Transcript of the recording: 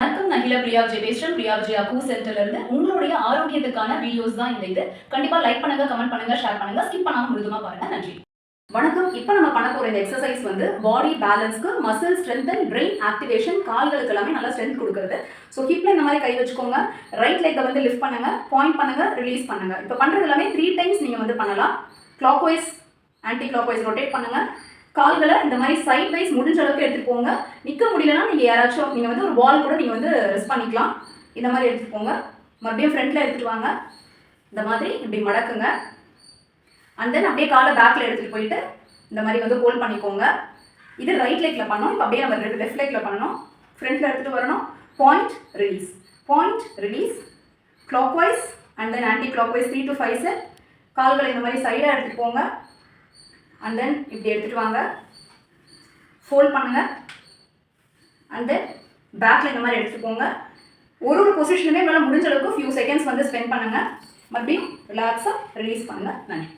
வணக்கம் நான் ஹில பிரியா விஜய் பேசுறேன். பிரியா விஜய் அக்கூ சென்டர்ல இருந்து உங்களுடைய ஆரோக்கியத்துக்கான வீடியோஸ் தான் இந்த இது. கண்டிப்பா லைக் பண்ணுங்க கமெண்ட் பண்ணுங்க ஷேர் பண்ணுங்க. ஸ்கிப் பண்ணாம முழுதுமா பாருங்க. நன்றி. வணக்கம். இப்போ நம்ம பண்ண போற இந்த எக்ஸசைஸ் வந்து பாடி பேலன்ஸ்க்கு மசில் ஸ்ட்ரென்த் பிரெயின் ஆக்டிவேஷன் கால்களுக்கு எல்லாமே நல்லா ஸ்ட்ரென்த் கொடுக்குறது. ஸோ ஹிப்ல இந்த மாதிரி கை வச்சுக்கோங்க. ரைட் லெக்கை வந்து லிஃப்ட் பண்ணுங்க பாயிண்ட் பண்ணுங்க ரிலீஸ் பண்ணுங்க. இப்போ பண்றது எல்லாமே த்ரீ டைம்ஸ் நீங்க வந்து பண்ணலாம். Clockwise anticlockwise rotate பண்ணுங்க. கால்களை இந்த மாதிரி சைட் வைஸ் முடிஞ்ச அளவுக்கு எடுத்துகிட்டு போங்க. நிற்க முடியலன்னா நீங்கள் யாராச்சும் நீங்கள் வந்து ஒரு வால் கூட நீங்கள் வந்து ரெஸ்ட் பண்ணிக்கலாம். இந்த மாதிரி எடுத்துகிட்டு போங்க. மறுபடியும் ஃப்ரண்ட்டில் எடுத்துகிட்டு வாங்க. இந்த மாதிரி இப்படி மடக்குங்க. அண்ட் தென் அப்படியே காலை பேக்கில் எடுத்துகிட்டு போயிட்டு இந்த மாதிரி வந்து ஹோல்ட் பண்ணிக்கோங்க. இது ரைட் லெக்கில் பண்ணோம் இப்போ அப்படியே நம்ம லெஃப்ட் லெக்கில் பண்ணணும் ஃப்ரண்ட்டில் எடுத்துகிட்டு வரணும் point release point release clockwise and then anticlockwise three to five set கால்களை இந்த மாதிரி சைடாக எடுத்துகிட்டு போங்க. அண்ட் தென் இப்படி எடுத்துகிட்டு வாங்க. ஃபோல்ட் பண்ணுங்கள் அண்ட் தென் பேக்கில் இந்த மாதிரி எடுத்துகிட்டு போங்க. ஒரு ஒரு பொசிஷனுமே உங்களால் முடிஞ்ச அளவுக்கு ஃபியூ செகண்ட்ஸ் வந்து ஸ்பெண்ட் பண்ணுங்கள் மறுபடியும் ரிலாக்ஸாக ரிலீஸ் பண்ணுங்கள் நன்றி.